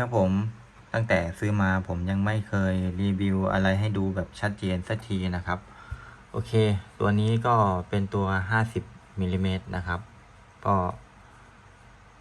ครับผมตั้งแต่ซื้อมาผมยังไม่เคยรีวิวอะไรให้ดูแบบชัดเจนสักทีนะครับ โอเค ตัวนี้ก็เป็นตัว 50มิลลิเมตรนะครับ ก็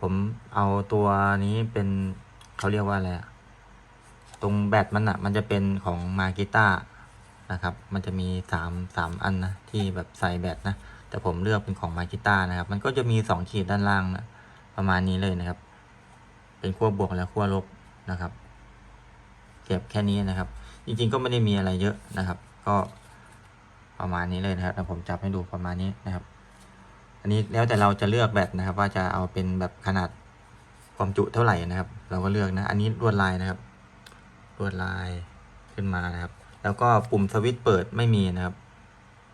ผมเอาตัวนี้เป็นเขาเรียกว่าอะไรตรงแบตมันอะมันจะเป็นของมากิต้านะครับ มันจะมีสามสามอันนะ ที่แบบใส่แบตนะ แต่ผมเลือกเป็นของมากิต้านะครับ มันก็จะมีสองขีดด้านล่างนะประมาณนี้เลยนะครับ เป็นขั้วบวกและขั้วลบนะครับ เก็บแค่นี้นะครับ จริงๆก็ไม่ได้มีอะไรเยอะนะครับ ก็ประมาณนี้เลยนะครับแต่ผมจับให้ดูประมาณนี้นะครับ อันนี้แล้วแต่เราจะเลือกแบตนะครับ ว่าจะเอาเป็นแบบขนาดความจุเท่าไหร่นะครับ เราก็เลือกนะ อันนี้ลวดลายนะครับลวดลายขึ้นมานะครับ แล้วก็ปุ่มสวิตช์เปิดไม่มีนะครับ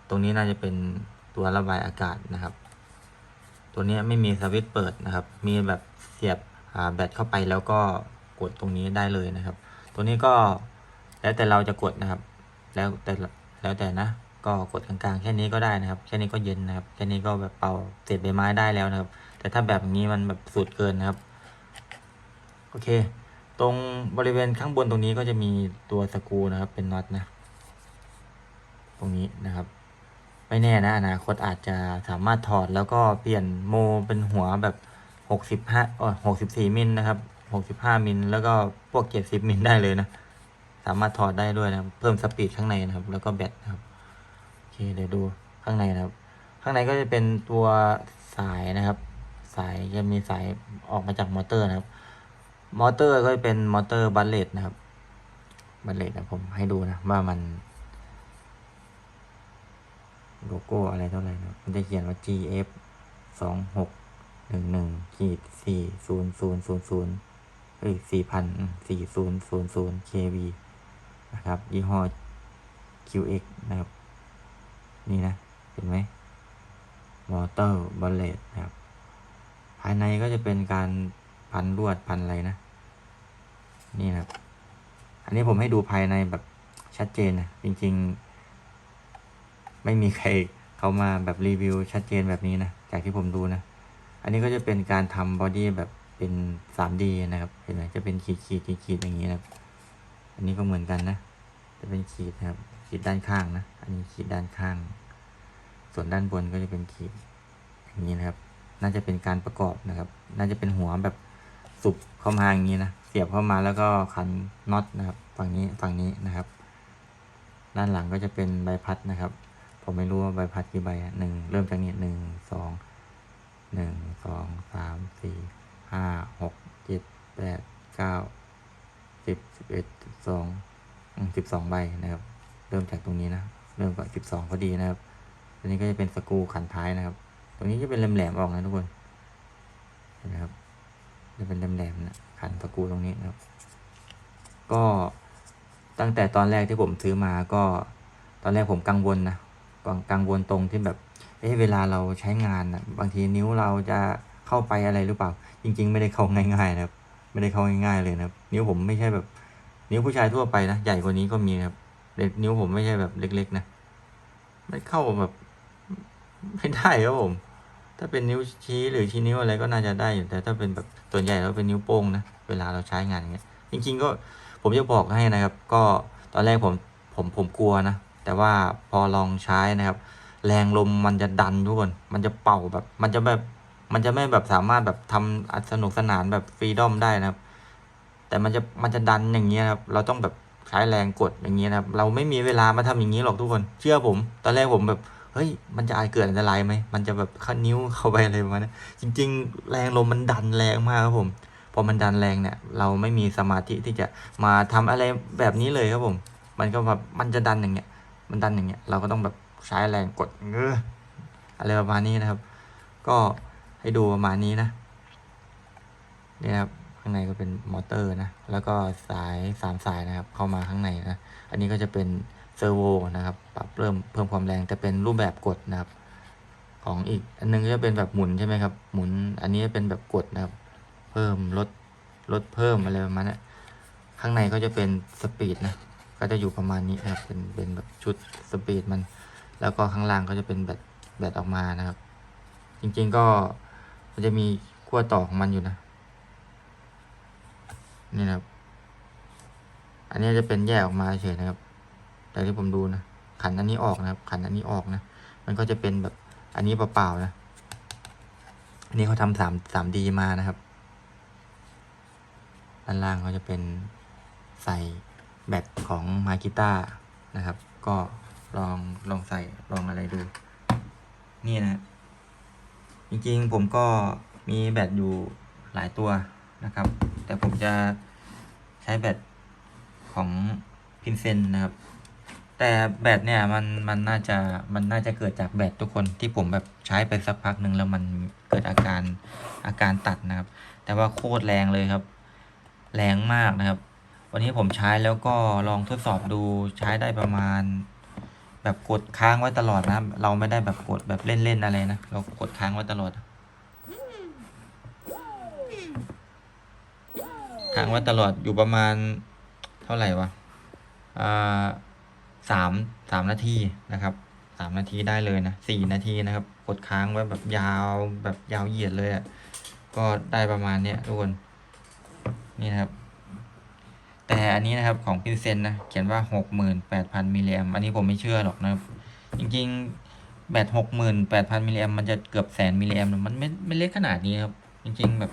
ตรงนี้น่าจะเป็นตัวระบายอากาศนะครับ ตัวนี้ไม่มีสวิตช์เปิดนะครับ มีแบบเสียบ แบตเข้าไปแล้วก็กดตรงนี้ได้เลยนะครับ ตัวนี้ก็แล้วแต่เราจะกดนะครับ แล้วแต่แล้วแต่นะ ก็กดกลางๆแค่นี้ก็ได้นะครับ แค่นี้ก็เย็นนะครับ แค่นี้ก็แบบเป่าเศษใบไม้ได้แล้วนะครับ แต่ถ้าแบบนี้มันแบบสุดเกินนะครับ โอเค ตรงบริเวณข้างบนตรงนี้ก็จะมีตัวสกูนะครับ เป็นน็อตนะ ตรงนี้นะครับไม่แน่นะอนาคตอาจจะสามารถถอดแล้วก็เปลี่ยนโมเป็นหัวแบบ หกสิบห้าอ๋อหกสิบสี่มิลนะครับหกสิบห้ามิลแล้วก็พวกเจ็ดสิบมิลได้เลยนะ สามารถถอดได้ด้วยนะครับ เพิ่มสปีดข้างในนะครับ แล้วก็แบตนะครับ โอเค เดี๋ยวดูข้างในนะครับ ข้างในก็จะเป็นตัวสายนะครับ สายจะมีสายออกมาจากมอเตอร์นะครับ มอเตอร์ก็จะเป็นมอเตอร์บัลเลตนะครับ บัลเลตนะผมให้ดูนะว่ามันโลโก้อะไรเท่าไหร่นะมันจะเขียนว่า GF สองหก หนึ่งหนึ่งขีดสี่ศูนย์ศูนย์ศูนย์ศูนย์เอ้ยสี่พันสี่ศูนย์ศูนย์ศูนย์ KV นะครับ ยี่ห้อ QX นะครับ นี่นะ เห็นไหมมอเตอร์บอลเลตนะครับ ภายในก็จะเป็นการพันลวดพันอะไรนะ นี่นะครับ อันนี้ผมให้ดูภายในแบบชัดเจนนะ จริง ๆ ไม่มีใครเขามาแบบรีวิวชัดเจนแบบนี้นะ จากที่ผมดูนะ อันนี้ก็จะเป็นการทำบอดี้แบบเป็น 3D นะครับ เห็นไหมจะเป็นขีดขีดขีดขีดอย่างนี้นะครับ อันนี้ก็เหมือนกันนะ จะเป็นขีดนะครับ ขีดด้านข้างนะ อันนี้ขีดด้านข้าง ส่วนด้านบนก็จะเป็นขีดอย่างนี้นะครับ น่าจะเป็นการประกอบนะครับ น่าจะเป็นหัวแบบสุบเข้ามาอย่างนี้นะ เสียบเข้ามาแล้วก็ขันน็อตนะครับ ฝั่งนี้ฝั่งนี้นะครับ ด้านหลังก็จะเป็นใบพัดนะครับ ผมไม่รู้ว่าใบพัดกี่ใบอะหนึ่งเริ่มจากนี้หนึ่งสอง หนึ่งสองสามสี่ห้าหกเจ็ดแปดเก้าสิบสิบเอ็ดสิบสองสิบสองใบนะครับ เริ่มจากตรงนี้นะเริ่มกับสิบสองพอดีนะครับตัวนี้ก็จะเป็นสกูขันท้ายนะครับ ตรงนี้จะเป็นแหลมๆออกนะทุกคนเห็นไหมครับจะเป็นแหลมๆนะขันสกูตรงนี้นะครับ ก็ตั้งแต่ตอนแรกที่ผมซื้อมาก็ตอนแรกผมกังวลนะกังวลตรงที่แบบ เอ๊ะเวลาเราใช้งานนะบางทีนิ้วเราจะเข้าไปอะไรหรือเปล่า จริง ๆ ไม่ได้เข้าง่ายๆนะครับไม่ได้เข้าง่ายๆเลยนะครับ นิ้วผมไม่ใช่แบบ นิ้วผู้ชายทั่วไปนะใหญ่กว่านี้ก็มีนะครับเด็กนิ้วผมไม่ใช่แบบเล็ก ๆ นะไม่เข้าแบบไม่ได้ครับผม ถ้าเป็นนิ้วชี้หรือชี้นิ้วอะไรก็น่าจะได้อยู่แต่ถ้าเป็นแบบส่วนใหญ่แล้วเป็นนิ้วโป้งนะเวลาเราใช้งานอย่างเงี้ยจริง ๆ ก็ผมจะบอกให้นะครับ ก็ตอนแรกผมผมผมกลัวนะแต่ว่าพอลองใช้นะครับ แรงลมมันจะดันทุกคน มันจะเป่าแบบ มันจะแบบ มันจะไม่แบบสามารถแบบทำสนุกสนานแบบฟรีดอมได้นะครับ แต่มันจะ มันจะดันอย่างเงี้ยครับ เราต้องแบบใช้แรงกดอย่างเงี้ยนะครับ เราไม่มีเวลามาทำอย่างนี้หรอกทุกคน เชื่อผม ตอนแรกผมแบบ เฮ้ย มันจะอาจเกิดอันตรายไหม มันจะแบบข้านิ้วเข้าไปอะไรประมาณนั้นจริง ๆ แรงลมมันดันแรงมากครับผม พอมันดันแรงเนี่ย เราไม่มีสมาธิที่จะมาทำอะไรแบบนี้เลยครับผม มันก็แบบ มันจะดันอย่างเงี้ย มันดันอย่างเงี้ย เราก็ต้องแบบ ใช้แรงกดเงออะไรประมาณนี้นะครับ ก็ให้ดูประมาณนี้นะเนี่ยครับข้างในก็เป็นมอเตอร์นะ แล้วก็สายสามสายนะครับ เข้ามาข้างในนะ อันนี้ก็จะเป็นเซอร์โวนะครับ ปรับเริ่มเพิ่มความแรงแต่เป็นรูปแบบกดนะครับ ของอีกอันนึงก็จะเป็นแบบหมุนใช่ไหมครับ หมุน อันนี้เป็นแบบกดนะครับ เพิ่มลดลดเพิ่มอะไรประมาณนี้ข้างในก็จะเป็นสปีดนะ ก็จะอยู่ประมาณนี้นะครับ เป็นเป็นแบบชุดสปีดมัน แล้วก็ข้างล่างก็จะเป็นแบตแบตออกมานะครับ จริงๆก็มันจะมีขั้วต่อของมันอยู่นะ นี่นะครับ อันนี้จะเป็นแยกออกมาเฉยนะครับ แต่ที่ผมดูนะ ขันอันนี้ออกนะครับ ขันอันนี้ออกนะ มันก็จะเป็นแบบอันนี้เปล่าๆนะ อันนี้เขาทำสามสามดีมานะครับ ด้านล่างเขาจะเป็นใส่แบตของมากิต้านะครับ ก็ ลองลองใส่ลองอะไรดู นี่นะ จริงๆผมก็มีแบตอยู่หลายตัวนะครับ แต่ผมจะใช้แบตของพินเซนนะครับ แต่แบตเนี่ยมันมันน่าจะมันน่าจะเกิดจากแบตทุกคนที่ผมแบบใช้ไปสักพักหนึ่งแล้วมันเกิดอาการอาการตัดนะครับ แต่ว่าโคตรแรงเลยครับ แรงมากนะครับ วันนี้ผมใช้แล้วก็ลองทดสอบดูใช้ได้ประมาณ แบบกดค้างไว้ตลอดนะเราไม่ได้แบบกดแบบเล่นๆอะไรนะ เรากดค้างไว้ตลอด ค้างไว้ตลอดอยู่ประมาณเท่าไหร่วะอ่าสามสามนาทีนะครับสามนาทีได้เลยนะสี่นาทีนะครับ กดค้างไว้แบบยาวแบบยาวเหยียดเลยอะ่ะก็ได้ประมาณเนี้ยทุกคนนี่นะครับ แต่อันนี้นะครับของพินเซนนะเขียนว่าหกหมื่นแปดพันมิลลิแอมอันนี้ผมไม่เชื่อหรอกนะครับ จริงๆแบตหกหมื่นแปดพันมิลลิแอมมันจะเกือบแสนมิลลิแอมมันไม่ไม่เล็กขนาดนี้ครับ จริง ๆ แบบ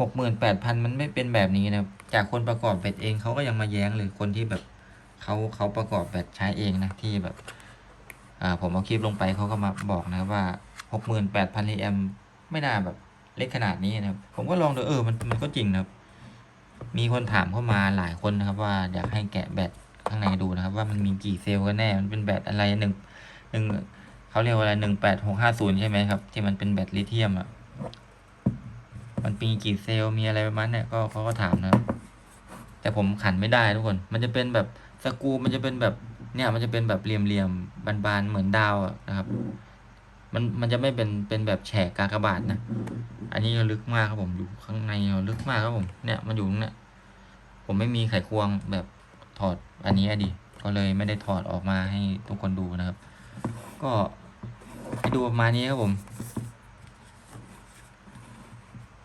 หกหมื่นแปดพันมันไม่เป็นแบบนี้นะครับ จากคนประกอบแบตเองเขาก็ยังมาแย้งเลยคนที่แบบเขาเขาประกอบแบตใช้เองนะที่แบบอ่าผมเอาคลิปลงไปเขาก็มาบอกนะว่าหกหมื่นแปดพันมิลลิแอมไม่น่าแบบเล็กขนาดนี้นะครับ ผมก็ลองดูเออมันมันก็จริงนะครับ มีคนถามเข้ามาหลายคนนะครับ ว่าอยากให้แกะแบตข้างในดูนะครับ ว่ามันมีกี่เซลล์กันแน่ มันเป็นแบตอะไรหนึ่งหนึ่งเขาเรียกว่าอะไรหนึ่งแปดหกห้าศูนย์ใช่ไหมครับ ที่มันเป็นแบตลิเธียมอะมันมีกี่เซลล์มีอะไรประมาณเนี่ยก็เขาก็ถามนะครับ แต่ผมขันไม่ได้ทุกคน มันจะเป็นแบบสกูมันจะเป็นแบบเนี่ยมันจะเป็นแบบเหลี่ยมๆบานๆเหมือนดาวอะนะครับ มันมันจะไม่เป็นเป็นแบบแฉกกากบาทนะ อันนี้ลึกมากครับผมอยู่ข้างในลึกมากครับผมเนี่ยมันอยู่ตรงเนี่ยผมไม่มีไขควงแบบถอดอันนี้อดิก็เลยไม่ได้ถอดออกมาให้ทุกคนดูนะครับ ก็ให้ดูประมาณนี้ครับผม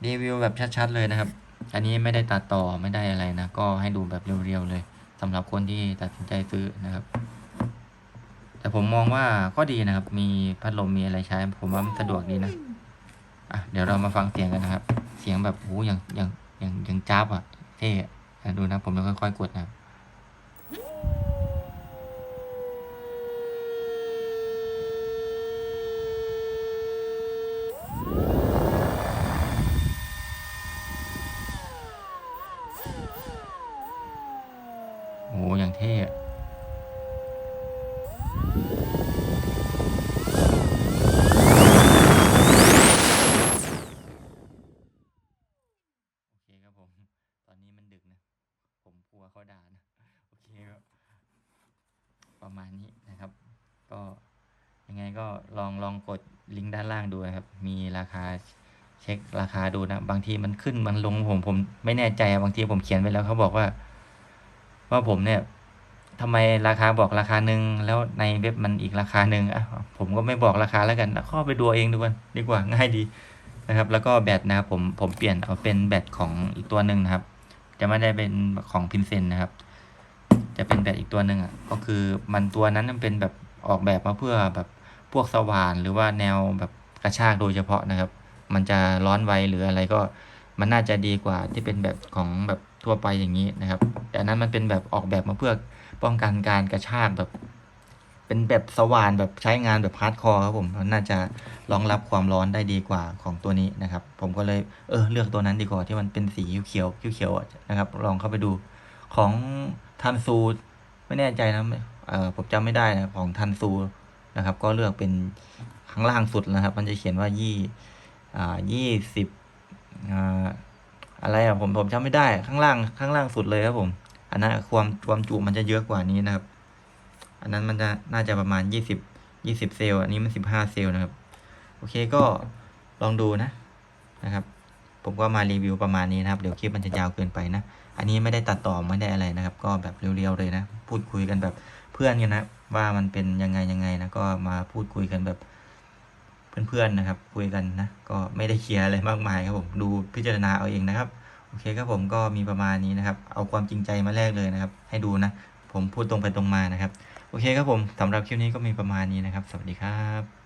รีวิวแบบชัดๆเลยนะครับ อันนี้ไม่ได้ตัดต่อไม่ได้อะไรนะ ก็ให้ดูแบบเรียวๆเลยสำหรับคนที่ตัดสินใจซื้อนะครับ แต่ผมมองว่าก็ดีนะครับ มีพัดลมมีอะไรใช้ ผมว่ามันสะดวกดีนะอะเดี๋ยวเรามาฟังเสียงกันนะครับ เสียงแบบโอ้อย่างอย่างอย่างอย่างจ้าบอะเท่อะดูนะผมจะค่อยๆกดนะครับ โอ้อย่างเท่อะโอเคครับผม ตอ นะ ผมกลัวเขาด่านะ โอเคครับ ประมาณนี้นะครับ ก็ยังไงก็ลองลองกดลิงก์ด้านล่างดูนะครับ มีราคาเช็คราคาดูนะ บางทีมันขึ้นมันลงผมผมไม่แน่ใจอะบางทีผมเขียนไปแล้วเขาบอกว่า ว่าผมเนี่ยทำไมราคาบอกราคาหนึ่งแล้วในเว็บมันอีกราคาหนึ่งอะผมก็ไม่บอกราคาแล้วกันเข้าไปดูเองดูกันดีกว่าง่ายดีนะครับ แล้วก็แบตนะครับผมผมเปลี่ยนเอาเป็นแบตของอีกตัวหนึ่งนะครับ จะไม่ได้เป็นของพินเซนนะครับ จะเป็นแบบอีกตัวหนึ่งอะ ก็คือมันตัวนั้นมันเป็นแบบออกแบบมาเพื่อแบบพวกสว่านหรือว่าแนวแบบกระชากโดยเฉพาะนะครับ มันจะร้อนไวหรืออะไรก็มันน่าจะดีกว่าที่เป็นแบบของแบบทั่วไปอย่างนี้นะครับ แต่นั้นมันเป็นแบบออกแบบมาเพื่อป้องกันการกระชากแบบ เป็นแบบสว่านแบบใช้งานแบบฮาร์ดคอร์ครับผมมันน่าจะรองรับความร้อนได้ดีกว่าของตัวนี้นะครับ ผมก็เลยเออเลือกตัวนั้นดีกว่าที่มันเป็นสีเขียวเขียวนะครับ ลองเข้าไปดูของทันซูไม่แน่ใจนะเออผมจำไม่ได้นะของทันซูนะครับ ก็เลือกเป็นข้างล่างสุดนะครับ มันจะเขียนว่ายี่อ่ายี่สิบอ่าอะไรอะผมผมจำไม่ได้ข้างล่างข้างล่างสุดเลยครับผม อันนั้นความความจุมันจะเยอะกว่านี้นะครับ อันนั้นมันจะน่าจะประมาณยี่สิบยี่สิบเซลล์อันนี้มันสิบห้าเซลล์นะครับ โอเคก็ลองดูนะนะครับ ผมก็มารีวิวประมาณนี้นะครับ เดี๋ยวคลิปมันจะยาวเกินไปนะ อันนี้ไม่ได้ตัดต่อไม่ได้อะไรนะครับ ก็แบบเรียวๆเลยนะ พูดคุยกันแบบเพื่อนกันนะ ว่ามันเป็นยังไงยังไงนะ ก็มาพูดคุยกันแบบเพื่อนๆนะครับ คุยกันนะ ก็ไม่ได้เคลียร์อะไรมากมายครับผม ดูพิจารณาเอาเองนะครับ โอเคครับผมก็มีประมาณนี้นะครับ เอาความจริงใจมาแลกเลยนะครับ ให้ดูนะ ผมพูดตรงไปตรงมานะครับ โอเคครับผมสำหรับคลิปนี้ก็มีประมาณนี้นะครับ สวัสดีครับ